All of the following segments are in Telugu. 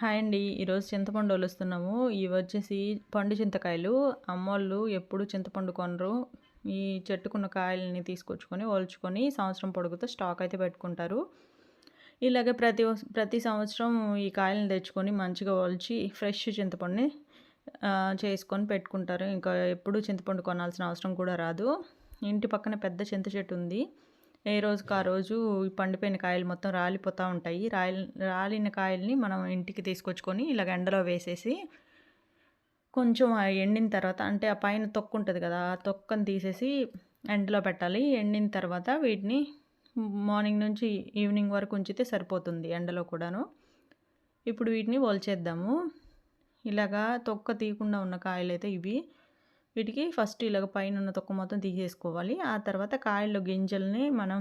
హాయ్ అండి. ఈరోజు చింతపండు వలుస్తున్నాము ఇవి వచ్చేసి పండు చింతకాయలు. అమ్మోళ్ళు ఎప్పుడు చింతపండు కొనరు. ఈ చెట్టుకున్న కాయలని తీసుకొచ్చుకొని ఒలుచుకొని సంవత్సరం పొడుగుతో స్టాక్ అయితే పెట్టుకుంటారు. ఇలాగే ప్రతి ప్రతి సంవత్సరం ఈ కాయలను తెచ్చుకొని మంచిగా ఒలిచి ఫ్రెష్ చింతపండుని చేసుకొని పెట్టుకుంటారు. ఇంకా ఎప్పుడు చింతపండు కొనాల్సిన అవసరం కూడా రాదు. ఇంటి పక్కన పెద్ద చింత చెట్టు ఉంది. ఏ రోజుకి ఆ రోజు పండిపోయిన కాయలు మొత్తం రాలిపోతూ ఉంటాయి. రాలి రాలిన కాయల్ని మనం ఇంటికి తీసుకొచ్చుకొని ఇలాగ ఎండలో వేసేసి కొంచెం ఎండిన తర్వాత అంటే ఆ పైన తొక్కు ఉంటుంది కదా ఆ తొక్కను తీసేసి ఎండలో పెట్టాలి. ఎండిన తర్వాత వీటిని మార్నింగ్ నుంచి ఈవినింగ్ వరకు ఉంచితే సరిపోతుంది ఎండలో కూడాను. ఇప్పుడు వీటిని వల్చేద్దాము. ఇలాగా తొక్క తీయకుండా ఉన్న కాయలు అయితే ఇవి. వీటికి ఫస్ట్ ఇలాగ పైన ఉన్న తొక్క మొత్తం తీసేసుకోవాలి. ఆ తర్వాత కాయల్లో గింజల్ని మనం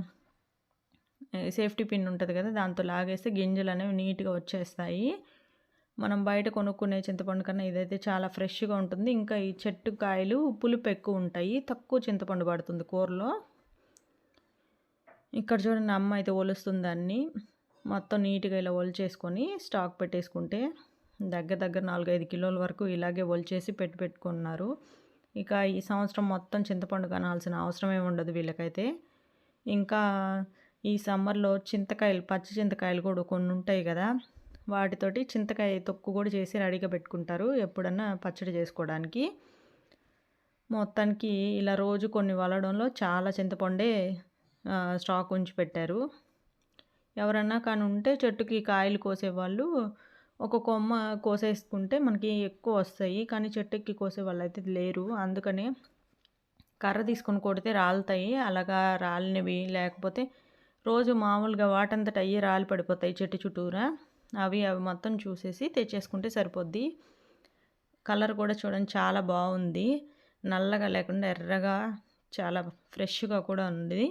సేఫ్టీ పిన్ ఉంటుంది కదా దాంతో లాగేస్తే గింజలు అనేవి నీట్గా వచ్చేస్తాయి. మనం బయట కొనుక్కునే చింతపండు కన్నా ఇదైతే చాలా ఫ్రెష్గా ఉంటుంది. ఇంకా ఈ చెట్టు కాయలు పులుపు ఎక్కువ ఉంటాయి. తక్కువ చింతపండు పడుతుంది కూరలో. ఇక్కడ చూడండి అమ్మ అయితే ఒలుస్తుంది దాన్ని మొత్తం నీట్గా ఇలా ఒలిచేసుకొని స్టాక్ పెట్టేసుకుంటే దగ్గర దగ్గర నాలుగైదు కిలోల వరకు ఇలాగే ఒలిచేసి పెట్టి పెట్టుకున్నారు. ఇక ఈ సంవత్సరం మొత్తం చింతపండు కనాల్సిన అవసరమే ఉండదు వీళ్ళకైతే. ఇంకా ఈ సమ్మర్లో చింతకాయలు పచ్చి చింతకాయలు కూడా కొన్ని ఉంటాయి కదా వాటితోటి చింతకాయ తొక్కు కూడా చేసి రెడీగా పెట్టుకుంటారు ఎప్పుడన్నా పచ్చడి చేసుకోవడానికి. మొత్తానికి ఇలా రోజు కొన్ని వలడంలో చాలా చింతపండే స్టాక్ ఉంచి పెట్టారు. ఎవరన్నా కానీ ఉంటే చెట్టుకి కాయలు కోసేవాళ్ళు ఒక కొమ్మ కోసేసుకుంటే మనకి ఎక్కువ వస్తాయి. కానీ చెట్టుకి కోసే వాళ్ళు అయితే లేరు. అందుకనే కర్ర తీసుకొని కొడితే రాలుతాయి. అలాగా రాలినవి లేకపోతే రోజు మామూలుగా వాటంతట అయ్యి రాలి పడిపోతాయి చెట్టు చుట్టూరా. అవి అవి మొత్తం చూసేసి తెచ్చేసుకుంటే సరిపోద్ది. కలర్ కూడా చూడండి చాలా బాగుంది. నల్లగా లేకుండా ఎర్రగా చాలా ఫ్రెష్గా కూడా ఉంది.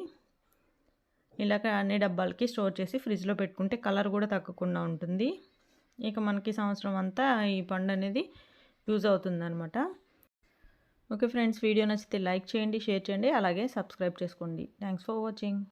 ఇలాగ అన్ని డబ్బాలకి స్టోర్ చేసి ఫ్రిడ్జ్లో పెట్టుకుంటే కలర్ కూడా తగ్గకుండా ఉంటుంది. ఇక మనకి సంవత్సరం అంతా ఈ పండు అనేది యూజ్ అవుతుందన్నమాట. ఓకే ఫ్రెండ్స్ వీడియో నచ్చితే లైక్ చేయండి షేర్ చేయండి అలాగే సబ్స్క్రైబ్ చేసుకోండి. Thanks for watching.